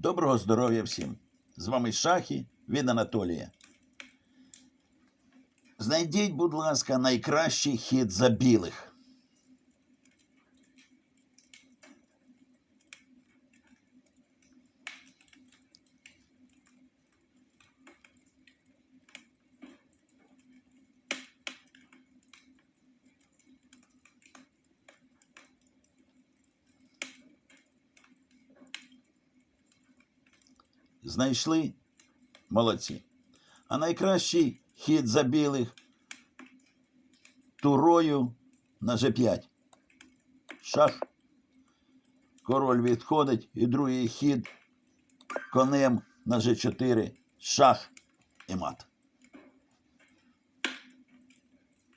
Доброго здоров'я всім! З вами Шахи від Анатолія. Знайдіть, будь ласка, найкращий хід за білих. Знайшли? Молодці. А найкращий хід за білих турою на G5. Шах. Король відходить і другий хід конем на G4. Шах і мат.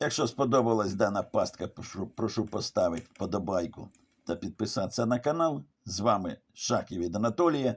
Якщо сподобалась дана пастка, прошу, прошу поставити вподобайку та підписатися на канал. З вами Шахи від Анатолія.